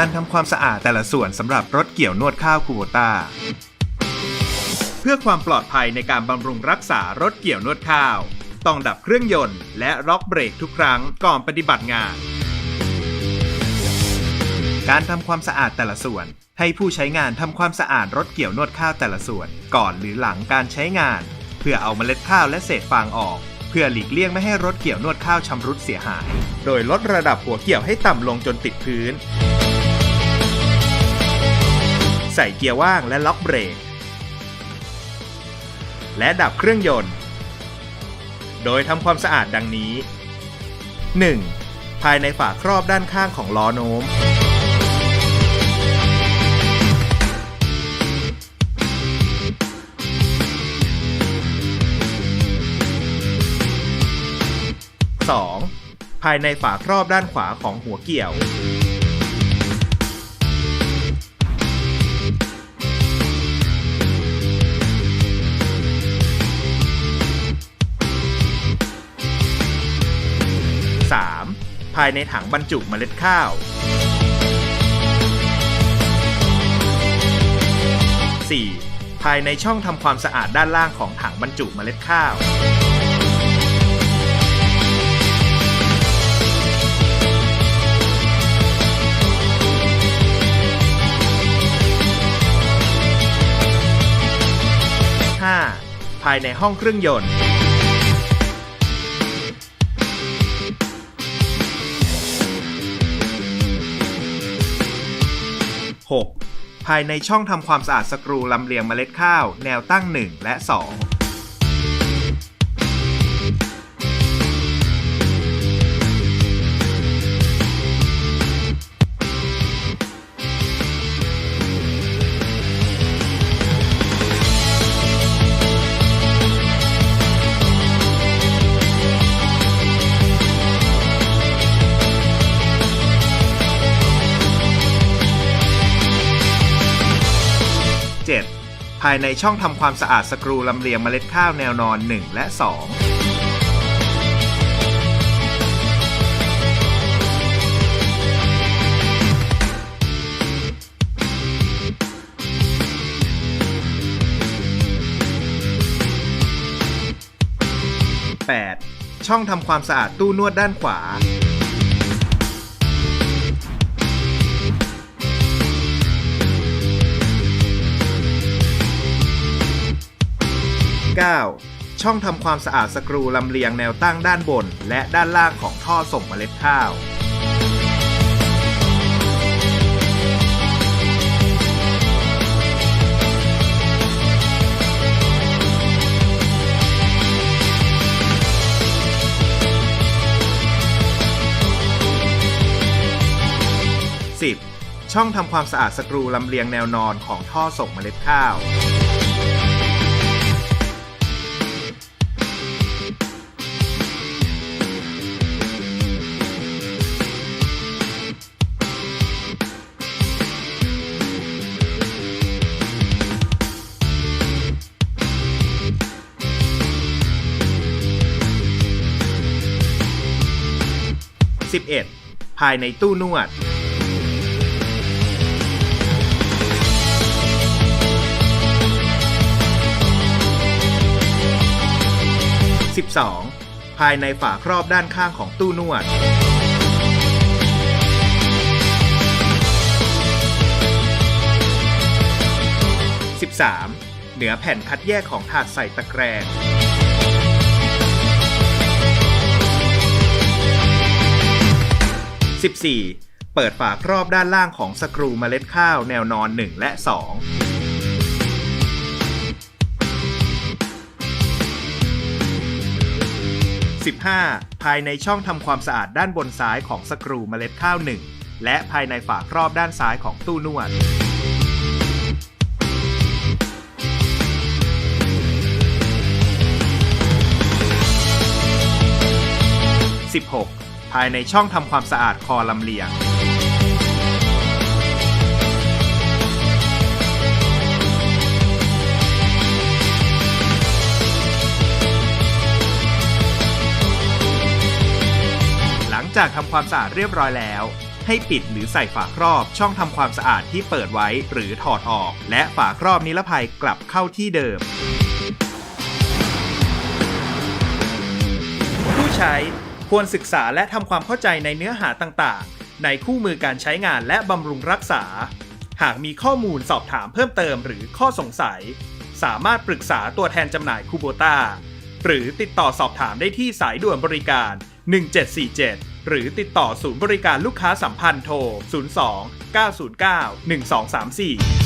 การทำความสะอาดแต่ละส่วนสำหรับรถเกี่ยวนวดข้าวคูโบต้าเพื่อความปลอดภัยในการบำรุงรักษารถเกี่ยวนวดข้าว ต้องดับเครื่องยนต์และล็อกเบรกทุกครั้งก่อนปฏิบัติงาน การทำความสะอาดแต่ละส่วน ให้ผู้ใช้งานทำความสะอาดรถเกี่ยวนวดข้าวแต่ละส่วน ก่อนหรือหลังการใช้งาน เพื่อเอาเมล็ดข้าวและเศษฟางออกเพื่อหลีกเลี่ยงไม่ให้รถเกี่ยวนวดข้าวชำรุดเสียหาย โดยลดระดับหัวเกี่ยวให้ต่ำลงจนติดพื้น ใส่เกียร์ว่างและล็อกเบรก และดับเครื่องยนต์ โดยทำความสะอาดดังนี้ 1. ภายในฝาครอบด้านข้างของล้อโน้ม 2. ภายในฝาครอบด้านขวาของหัวเกี่ยว ภายในถังบรรจุเมล็ดข้าว 4. ภายในช่องทำความสะอาดด้านล่างของถังบรรจุเมล็ดข้าว 5. ภายในห้องเครื่องยนต์ 6. ภายในช่องทำความสะอาดสกรูลำเลียงเมล็ดข้าว แนวตั้ง 1 และ 2ายในช่องทำความสะอาดสกรูลำเลียงเมล็ดข้าวแนวนอน 1 และ2 8. ช่องทำความสะอาดตู้นวดด้านขวา 9. ช่องทำความสะอาดสกรูลำเลียงแนวตั้งด้านบน และด้านล่างของท่อส่งเมล็ดข้าว 10. ช่องทำความสะอาดสกรูลำเลียงแนวนอนของท่อส่งเมล็ดข้าว 11. ภายในตู้นวด 12. ภายในฝาครอบด้านข้างของตู้นวด 13. เหนือแผ่นคัดแยกของถาดใส่ตะแกรง 14. เปิดฝาครอบด้านล่างของสกรูเมล็ดข้าวแนวนอน 1 และ 2 15. ภายในช่องทำความสะอาดด้านบนซ้ายของสกรูเมล็ดข้าว 1 และภายในฝาครอบด้านซ้ายของตู้นวด 16. ายในช่องทำความสะอาดคอลำเลียง หลังจากทำความสะอาดเรียบร้อยแล้ว ให้ปิดหรือใส่ฝาครอบช่องทำความสะอาดที่เปิดไว้หรือถอดออก และฝาครอบนิรภัยกลับเข้าที่เดิม ผู้ใช้ ควรศึกษาและทำความเข้าใจในเนื้อหาต่างๆ ในคู่มือการใช้งานและบำรุงรักษา หากมีข้อมูลสอบถามเพิ่มเติมหรือข้อสงสัย สามารถปรึกษาตัวแทนจำหน่ายคูโบต้าหรือติดต่อสอบถามได้ที่สายด่วนบริการ 1747 หรือติดต่อศูนย์บริการลูกค้าสัมพันธ์โทร 02 909 1234